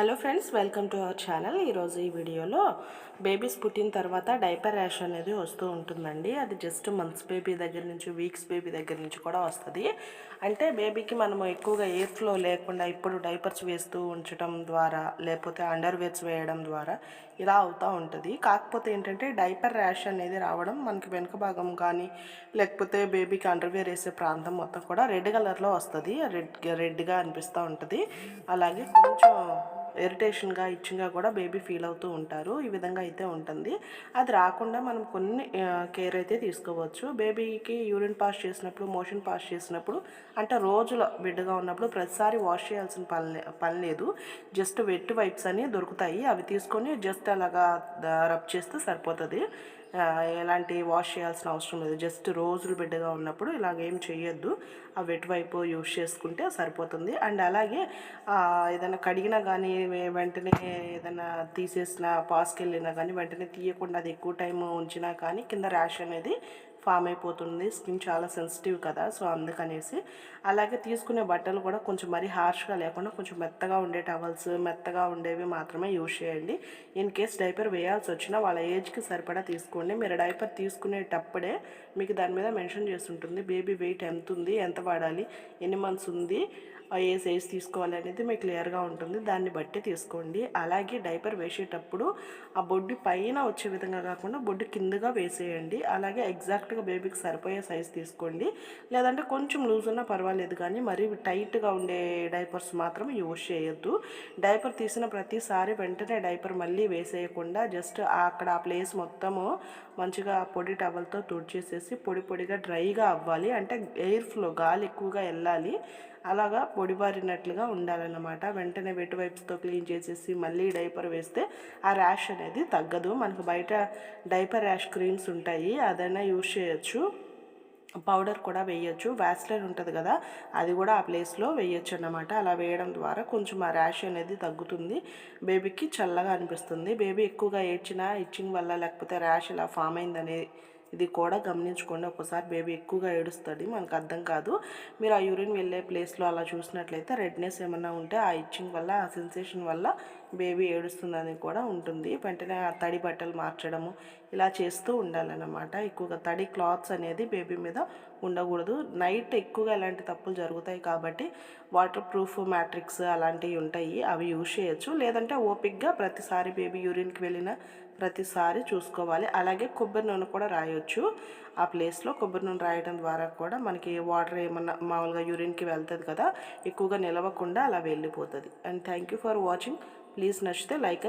Hello friends welcome to our channel. ఈరోజు ఈ వీడియోలో బేబీస్ పుట్టిన తర్వాత డైపర్ ర్యాష్ అనేది వస్తూ ఉంటుందండి. అది జస్ట్ మంత్స్ బేబీ దగ్గర నుంచి వీక్స్ బేబీ దగ్గర నుంచి కూడా వస్తుంది. అంటే బేబీకి మనము ఎక్కువగా ఎయిర్ ఫ్లో లేకుండా ఇప్పుడు డైపర్స్ వేస్తూ ఉంచడం ద్వారా లేకపోతే అండర్ వేర్స్ వేయడం ద్వారా ఇలా అవుతూ ఉంటుంది. కాకపోతే ఏంటంటే డైపర్ ర్యాష్ అనేది రావడం మనకి వెనుక భాగం కానీ లేకపోతే బేబీకి అండర్వేర్ వేసే ప్రాంతం మొత్తం కూడా రెడ్ కలర్లో వస్తుంది. రెడ్ రెడ్గా అనిపిస్తూ ఉంటుంది. అలాగే కొంచెం ఇరిటేషన్గా ఇచ్చింగ్గా కూడా బేబీ ఫీల్ అవుతూ ఉంటారు. ఈ విధంగా అయితే ఉంటుంది. అది రాకుండా మనం కొన్ని కేర్ అయితే తీసుకోవచ్చు. బేబీకి యూరిన్ పాస్ చేసినప్పుడు మోషన్ పాస్ చేసినప్పుడు అంటే రోజులో బిడ్డగా ఉన్నప్పుడు ప్రతిసారి వాష్ చేయాల్సిన పని పని లేదు. జస్ట్ వెట్ వైప్స్ అని దొరుకుతాయి. అవి తీసుకొని జస్ట్ అలాగా రబ్ చేస్తే సరిపోతుంది. ఎలాంటి వాష్ చేయాల్సిన అవసరం లేదు. జస్ట్ రోజులు బిడ్డగా ఉన్నప్పుడు ఇలాగేం చేయొద్దు ఆ వెట్ వైపు యూస్ చేసుకుంటే సరిపోతుంది. అండ్ అలాగే ఏదైనా కడిగినా కానీ వెంటనే ఏదైనా తీసేసిన పాస్కి వెళ్ళినా కానీ వెంటనే తీయకుండా అది ఎక్కువ టైం ఉంచినా కానీ కింద ర్యాష్ అనేది ఫామ్ అయిపోతుంది. స్కిన్ చాలా సెన్సిటివ్ కదా సో అందుకనేసి. అలాగే తీసుకునే బట్టలు కూడా కొంచెం మరీ హార్ష్గా లేకుండా కొంచెం మెత్తగా ఉండే టవల్స్ మెత్తగా ఉండేవి మాత్రమే యూజ్ చేయండి. ఇన్ కేస్ డైపర్ వేయాల్సి వచ్చినా వాళ్ళ ఏజ్కి సరిపడా తీసుకోండి. మీరు డైపర్ తీసుకునేటప్పుడే మీకు దాని మీద మెన్షన్ చేసి ఉంటుంది బేబీ వెయిట్ ఎంత ఉంది ఎంత వాడాలి ఎన్ని మంత్స్ ఉంది ఏ సైజ్ తీసుకోవాలి అనేది మీకు క్లియర్గా ఉంటుంది. దాన్ని బట్టి తీసుకోండి. అలాగే డైపర్ వేసేటప్పుడు ఆ బొడ్డు పైన వచ్చే విధంగా కాకుండా బొడ్డు కిందగా వేసేయండి. అలాగే ఎగ్జాక్ట్గా బేబీకి సరిపోయే సైజ్ తీసుకోండి. లేదంటే కొంచెం లూజ్ ఉన్నా పర్వాలేదు కానీ మరీ టైట్గా ఉండే డైపర్స్ మాత్రం యూజ్ చేయొద్దు. డైపర్ తీసిన ప్రతిసారి వెంటనే డైపర్ మళ్ళీ వేసేయకుండా జస్ట్ అక్కడ ఆ ప్లేస్ మొత్తము మంచిగా పొడి టవల్తో తుడిచేసేసి పొడి పొడిగా డ్రైగా అవ్వాలి. అంటే ఎయిర్ ఫ్లో గాలి ఎక్కువగా వెళ్ళాలి. అలాగా పొడిబారినట్లుగా ఉండాలన్నమాట. వెంటనే వెట్ వైప్స్తో క్లీన్ చేసేసి మళ్ళీ డైపర్ వేస్తే ఆ ర్యాష్ అనేది తగ్గదు. మనకు బయట డైపర్ ర్యాష్ క్రీమ్స్ ఉంటాయి అదైనా యూజ్ చేయొచ్చు. పౌడర్ కూడా వేయొచ్చు. వ్యాస్లైన్ ఉంటుంది కదా అది కూడా ఆ ప్లేస్లో వేయొచ్చు అన్నమాట అలా వేయడం ద్వారా కొంచెం ఆ ర్యాష్ అనేది తగ్గుతుంది. బేబీకి చల్లగా అనిపిస్తుంది. బేబీ ఎక్కువగా ఏడ్చినా ఇచ్చింగ్ వల్ల లేకపోతే ర్యాష్ ఇలా ఫామ్ అయిందనే ఇది కూడా గమనించుకోండి. ఒక్కసారి బేబీ ఎక్కువగా ఏడుస్తుంది. మనకు అర్థం కాదు. మీరు ఆ యూరిన్ వెళ్ళే ప్లేస్లో అలా చూసినట్లయితే రెడ్నెస్ ఏమన్నా ఉంటే ఆ ఇచ్చింగ్ వల్ల ఆ సెన్సేషన్ వల్ల బేబీ ఏడుస్తుందని కూడా ఉంటుంది. వెంటనే ఆ తడి బట్టలు మార్చడము ఇలా చేస్తూ ఉండాలన్నమాట. ఎక్కువగా తడి క్లాత్స్ అనేది బేబీ మీద ఉండకూడదు. నైట్ ఎక్కువగా ఇలాంటి తప్పులు జరుగుతాయి కాబట్టి వాటర్ ప్రూఫ్ మ్యాట్రిక్స్ అలాంటివి ఉంటాయి. అవి యూజ్ చేయొచ్చు. లేదంటే ఓపిక్గా ప్రతిసారి బేబీ యూరిన్కి వెళ్ళిన ప్రతిసారి చూసుకోవాలి. అలాగే కొబ్బరి నూనె కూడా రాయొచ్చు. ఆ ప్లేస్లో కొబ్బరి నూనె రాయడం ద్వారా కూడా మనకి వాటర్ ఏమన్నా మామూలుగా యూరిన్కి వెళ్తుంది కదా ఎక్కువగా నిలవకుండా అలా వెళ్ళిపోతుంది. And thank you for watching. Please నచ్చితే లైక్ అండ్